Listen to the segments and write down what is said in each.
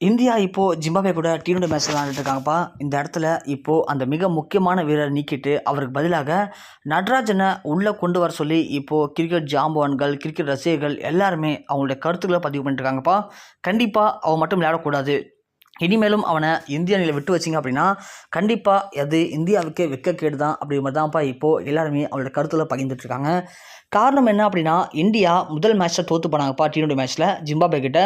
India இப்போது Zimbabwe கூட T twenty match விளாண்டுட்டு இருக்காங்கப்பா இந்த இடத்துல இப்போது அந்த மிக முக்கியமான வீரரை நீக்கிட்டு அவருக்கு பதிலாக நடராஜனை உள்ளே கொண்டு வர சொல்லி இப்போது கிரிக்கெட் ஜாம்பவான்கள் கிரிக்கெட் ரசிகர்கள் எல்லாருமே அவங்களுடைய கருத்துக்களை பதிவு பண்ணிட்டு இருக்காங்கப்பா கண்டிப்பாக அவன் மட்டும் விளையாடக்கூடாது. இனிமேலும் அவனை இந்திய அணியில் விட்டு வச்சிங்க அப்படின்னா கண்டிப்பாக அது இந்தியாவுக்கே வெக்கக்கேடு தான் அப்படி மாதிரி தான்ப்பா இப்போது எல்லாருமே அவளோட கருத்தில் பகிர்ந்துட்டுருக்காங்க காரணம் என்ன அப்படின்னா இந்தியா முதல் மேட்ச்சில் தோற்று போனாங்கப்பா டி டுவெண்ட்டி மேட்ச்சில் ஜிம்பாபே கிட்ட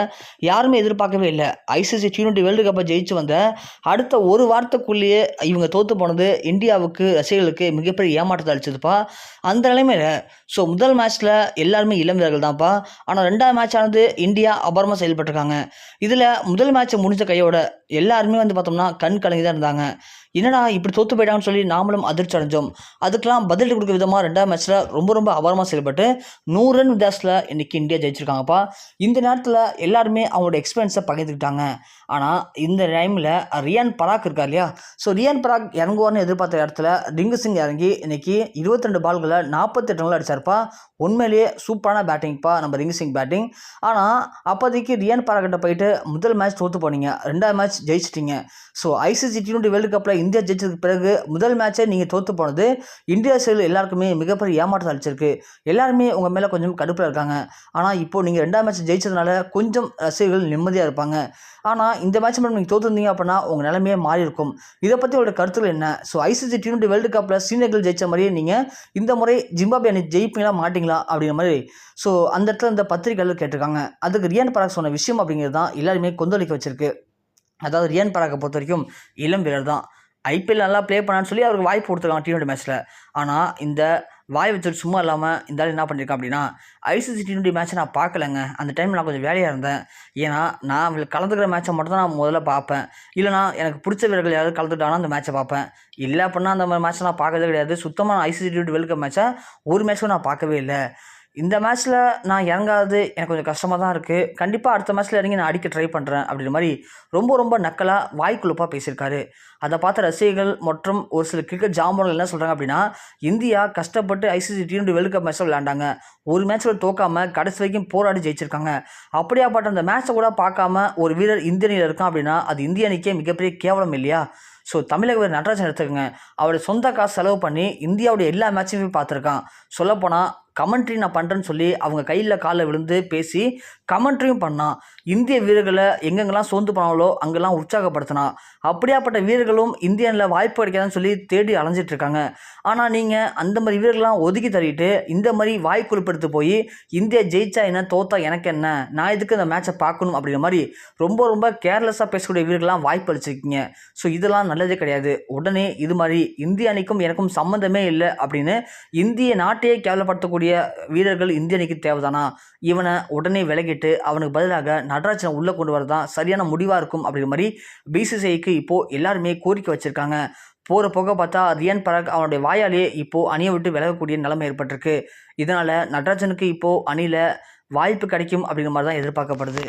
யாருமே எதிர்பார்க்கவே இல்லை. ஐசிசி டி டுவெண்ட்டி வேர்ல்டு கப்பை ஜெயிச்சு வந்த அடுத்த ஒரு வாரத்துக்குள்ளேயே இவங்க தோற்று போனது இந்தியாவுக்கு ரசிகர்களுக்கு மிகப்பெரிய ஏமாற்றத்தை அளிச்சதுப்பா. அந்த நிலைமையில் ஸோ முதல் மேட்ச்சில் எல்லாருமே இளம் வீரர்கள் தான்ப்பா ஆனால் ரெண்டாவது மேட்ச் ஆனது இந்தியா அபாரமாக செயல்பட்டிருக்காங்க. இதில் முதல் மேட்ச்சை முடிஞ்ச கையோட but எல்லாருமே வந்து பார்த்தோம்னா கண் கலங்கி தான் இருந்தாங்க. என்னடா இப்படி தோற்று போயிட்டாங்கன்னு சொல்லி நாமளும் அதிர்ச்சி அடைஞ்சோம். அதுக்கெல்லாம் பதில் கொடுக்க விதமாக ரெண்டாவது மேட்ச்சில் ரொம்ப ரொம்ப அபாரமாக செயல்பட்டு நூறு ரன் வித்தியாசத்தில் இன்றைக்கி இந்தியா ஜெயிச்சிருக்காங்கப்பா. இந்த நேரத்தில் எல்லாருமே அவங்களோட எக்ஸ்பீரியன்ஸை பகிர்ந்துக்கிட்டாங்க. ஆனால் இந்த டைமில் ரியான் பராக் இருக்கா இல்லையா? ஸோ ரியான் பராக் இறங்குவார்னு எதிர்பார்த்த இடத்துல ரிங்கு சிங் இறங்கி இன்றைக்கி இருபத்தி ரெண்டு பால்களை நாற்பத்தெட்டு ரன்கள் அடித்தார்ப்பா உண்மையிலேயே சூப்பரான பேட்டிங்ப்பா நம்ம ரிங்கு சிங் பேட்டிங் ஆனால் அப்போதைக்கு ரியான் பராக்கிட்ட போயிட்டு முதல் மேட்ச் தோற்று போனீங்க. ரெண்டாவது match ஜெயிச்சிட்டிங்க. So ICC T twenty world கப்பில் இந்தியா ஜெயிச்சதுக்கு பிறகு முதல் மேட்சை நீங்கள் தோற்று போனது இந்தியா சைடு எல்லாருக்குமே மிகப்பெரிய ஏமாற்றம் அளிச்சிருக்கு. எல்லாருமே உங்கள் மேலே கொஞ்சம் கடுப்பில் இருக்காங்க. ஆனால் இப்போது நீங்கள் ரெண்டாம் மேட்ச் ஜெயிச்சதுனால கொஞ்சம் ரசிகர்கள் நிம்மதியாக இருப்பாங்க. ஆனால் இந்த மேட்ச் மட்டும் நீங்கள் தோற்றுருந்தீங்க அப்படின்னா உங்கள் நிலைமையே மாறி இருக்கும். இதை பற்றி உங்களோட கருத்துக்கள் என்ன? So ICC T twenty world கப்பில் சீனியர்கள் ஜெயிச்ச மாதிரியே நீங்கள் இந்த முறை ஜிம்பாபே அணி ஜெயிப்பீங்களா மாட்டிங்களா அப்படிங்கிற மாதிரி. ஸோ அந்த இடத்துல இந்த பத்திரிகைகள் கேட்டிருக்காங்க. அதுக்கு ரியான் பராக் சொன்ன விஷயம் அப்படிங்கிறது தான் எல்லாருமே கொந்தளிக்க வச்சிருக்கு. அதாவது ரியான் பராக்கை பொறுத்த வரைக்கும் இளம் வீரர் தான். ஐபிஎல் நல்லா ப்ளே பண்ணான்னு சொல்லி அவருக்கு வாய்ப்பு கொடுத்துருக்காங்க டி டுவெண்ட்டி மேட்ச்சில் ஆனால் இந்த வாய் வச்சுட்டு சும்மா இல்லாமல் இந்த ஆள் என்ன பண்ணியிருக்கேன் அப்படின்னா ஐசிசி டி டுவெண்ட்டி மேட்ச்சை நான் பார்க்கலங்க. அந்த டைமில் நான் கொஞ்சம் வேலையாக இருந்தேன். ஏன்னா நான் அவங்களுக்கு கலந்துக்கிற மேட்ச்சை மட்டும் தான் நான் முதல்ல பார்ப்பேன். இல்லைனா எனக்கு பிடிச்ச வீரர்கள் யாராவது கலந்துக்கிட்டாங்கன்னா அந்த மேட்ச்சை பார்ப்பேன். இல்லை அப்படின்னா அந்த மாதிரி மேட்ச்சை நான் பார்க்கறதே கிடையாது. சுத்தமாக ICC T twenty world cup மேட்ச்சை ஒரு மேட்ச்சும் நான் பார்க்கவே இல்லை. இந்த மேட்ச்சில் நான் இறங்காதது எனக்கு கொஞ்சம் கஷ்டமாக தான் இருக்குது கண்டிப்பாக அடுத்த மேட்ச்சில் இறங்கி நான் அடிக்க ட்ரை பண்ணுறேன் அப்படின்ற மாதிரி ரொம்ப ரொம்ப நக்கலாக வாய்க்குழுப்பாக பேசியிருக்காரு. அதை பார்த்த ரசிகர்கள் மற்றும் ஒரு சில கிரிக்கெட் ஜாம்பர்கள் என்ன சொல்கிறாங்க அப்படின்னா இந்தியா கஷ்டப்பட்டு ICC T twenty world cup மேட்ச்சில் விளையாண்டாங்க. ஒரு மேட்ச்சில் தோக்காமல் கடைசி வரைக்கும் போராடி ஜெயிச்சிருக்காங்க. அப்படியாப்பட்ட அந்த மேட்ச்சை கூட பார்க்காம ஒரு வீரர் இந்திய அணியில் இருக்கான் அப்படின்னா அது இந்திய அணிக்கே மிகப்பெரிய கேவலம் இல்லையா? ஸோ தமிழக வீரர் நடராஜன் எடுத்துக்கோங்க. அவருடைய சொந்த காசு செலவு பண்ணி இந்தியாவுடைய எல்லா மேட்சையுமே பார்த்துருக்கான். சொல்லப்போனால் கமெண்ட்ரி நான் பண்ணுறேன்னு சொல்லி அவங்க கையில் காலில் விழுந்து பேசி கமெண்ட்ரியும் பண்ணான் இந்திய வீரர்களை எங்கெங்கெல்லாம் சோர்ந்து போனாங்களோ அங்கெல்லாம் உற்சாகப்படுத்தினான் அப்படியாப்பட்ட வீரர்களும் இந்தியனில் வாய்ப்பு கிடைக்காதுன்னு சொல்லி தேடி அலைஞ்சிட்டு இருக்காங்க. ஆனால் நீங்கள் அந்த மாதிரி வீரர்கள்லாம் ஒதுக்கி தள்ளிட்டு இந்த மாதிரி வாய் குறிப்பெடுத்து போய் இந்தியா ஜெயிச்சா என்ன தோத்தா எனக்கு என்ன நான் இதுக்கு இந்த மேட்சை பார்க்கணும் அப்படிங்கிற மாதிரி ரொம்ப ரொம்ப கேர்லெஸ்ஸாக பேசக்கூடிய வீரர்கள்லாம் வாய்ப்பு அளிச்சிருக்கீங்க. ஸோ இதெல்லாம் நல்லதே கிடையாது. உடனே இது மாதிரி இந்திய அணிக்கும் எனக்கும் சம்மந்தமே இல்லை அப்படின்னு இந்திய நாட்டையே கேவலப்படுத்தக்கூடிய வீரர்கள் இந்திய அணிக்கு தேவைதானா? இவனை உடனே விலகிட்டு அவனுக்கு பதிலாக நடராஜனை உள்ளே கொண்டு வரதான் சரியான முடிவாக இருக்கும் அப்படிங்கிற மாதிரி பிசிசிஐக்கு இப்போது எல்லாருமே கோரிக்கை வச்சுருக்காங்க. போகிற போக பார்த்தா ரியன் பராக் அவனுடைய வாயாலே இப்போது அணியை விட்டு விலகக்கூடிய நிலைமை ஏற்பட்டிருக்கு. இதனால் நடராஜனுக்கு இப்போது அணியில் வாய்ப்பு கிடைக்கும் அப்படிங்கிற மாதிரி தான் எதிர்பார்க்கப்படுது.